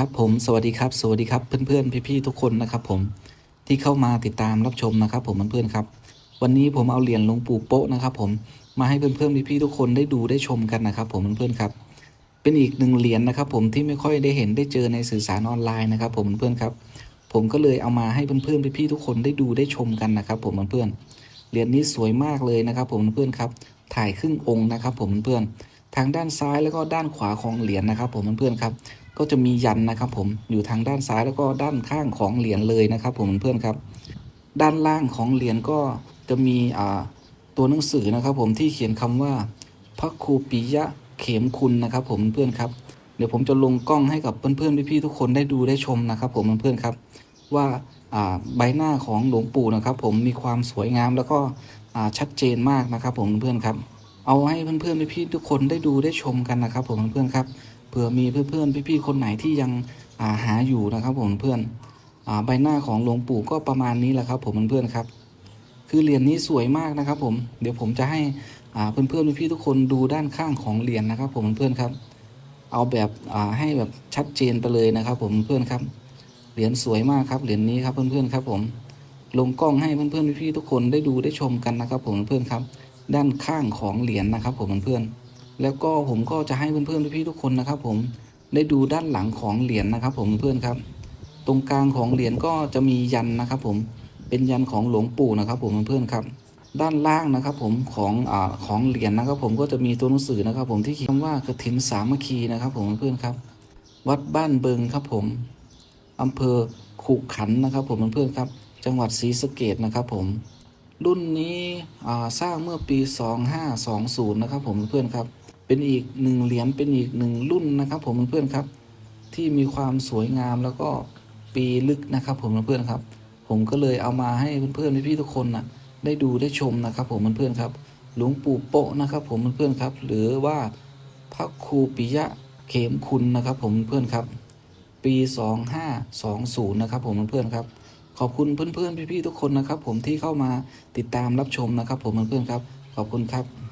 ครับผมสวัสดีครับสวัสดีครับเพื่อนๆพี่ๆทุกคนนะครับผมที่เข้ามาติดตามรับชมนะครับ ผมเพื่อนๆครับ วันนี้ผมเอาเหรียญหลวงปู่โป๊ะนะครับ ผมมาให้เพื่อนๆพี่ๆทุกคนได้ดูได้ชมกันนะครับ ผมเพื่อนๆครับ เป็นอีกหนึ่งเหรียญนะครับ ผมที่ไม่ค่อยได้เห็นได้เจอในสื่อสารออนไลน์นะครับ ผมเพื่อนๆครับ ผมก็เลยเอามาให้เพื่อนๆพี่ๆทุกคนได้ดูได้ชมกันนะครับ ผมเพื่อนๆเหรียญนี้สวยมากเลยนะครับ ผมเพื่อนๆครับ ถ่ายครึ่งองค์นะครับ ผมเพื่อนๆทางด้านซ้ายแล้วก็ด้านขวาของเหรียญนะครับ ผมเพื่อนๆครับ ก็จะมียันนะครับผมอยู่ทางด้านซ้ายแล้วก็ด้านข้างของเหรียญเลยนะครับ ผมเพื่อนครับด้านล่างของเหรียญก็จะมีตัวหนังสือนะครับ ผมที่เขียนคำว่าพระครูปิยะเขมคุณนะครับ ผมเพื่อนครับ เดี๋ยวผมจะลงกล้องให้กับเพื่อนๆพี่ๆทุกคนได้ดูได้ชมนะครับ ผมเพื่อนครับว่าใบหน้าของหลวงปู่นะครับ ผมมีความสวยงามแล้วก็ชัดเจนมากนะครับ ผมเพื่อนครับ เอาให้เพื่อนๆพี่ๆทุกคนได้ดูได้ชมกันนะครับ ผมเพื่อนครับ ผื่อมีเพื่อนๆพี่ๆคนไหนที่ยังาหาอยู่นะครับผมเพื่อนอใบหน้าของหลวงปู่ก็ประมาณนี้แหละครับ ผมเพื่อนๆครับ คือเหรียญนี้สวยมากนะครับ ผมเดี๋ยวผมจะให้เพื่อนๆพี่ๆทุกคนดูด้านข้างของเหรียญนะครับ ผมเพื่อนๆครับ เอาแบบให้แบบชัดเจนไปเลยนะครับ ผมเพื่อนๆครับ เหรียญสวยมากครับเหรียญนี้ครับเพื่อนๆครับ ผมลงกล้องให้เพื่อนๆพี่ๆทุกคนได้ดูได้ชมกันนะครับ ผมเพื่อนๆครับ ด้านข้างของเหรียญนะครับ ผมเพื่อนๆ แล้วก็ผมก็จะให้เพื่อนๆพี่ๆทุกคนนะครับ ผมได้ดูด้านหลังของเหรียญนะครับ ผมเพื่อนครับ ตรงกลางของเหรียญก็จะมียันนะครับ ผมเป็นยันของหลวงปู่นะครับ ผมเพื่อนครับ ด้านล่างนะครับ ผมของอ่าของเหรียญนะครับ ผมก็จะมีตัวหนังสือนะครับ ผมที่เขียนว่ากฐินสามัคคีนะครับ ผมเพื่อนครับ วัดบ้านเบิงครับ ผมอำเภอขุขันนะครับ ผมเพื่อนครับ จังหวัดศรีสะเกดนะครับ ผมรุ่นนี้สร้างเมื่อปี 2520 นะครับ ผมเพื่อนครับ เป็นอีกหนึ่งเหรียญเป็นอีกหนึ่งรุ่นนะครับ ผมเพื่อนๆครับ ที่มีความสวยงามแล้วก็ปีลึกนะครับ ผมเพื่อนๆครับ ผมก็เลยเอามาให้เพื่อนๆพี่ๆทุกคนนะได้ดูได้ชมนะครับ ผมเพื่อนๆครับ หลวงปู่โปะนะครับ ผมเพื่อนๆครับ หรือว่าพระครูปิยะเขมคุณนะครับ ผมเพื่อนครับ ปี 2520นะครับ ผมเพื่อนครับขอบคุณเพื่อนๆพี่ๆทุกคนนะครับ ผมที่เข้ามาติดตามรับชมนะครับ ผมเพื่อนๆครับ ขอบคุณครับ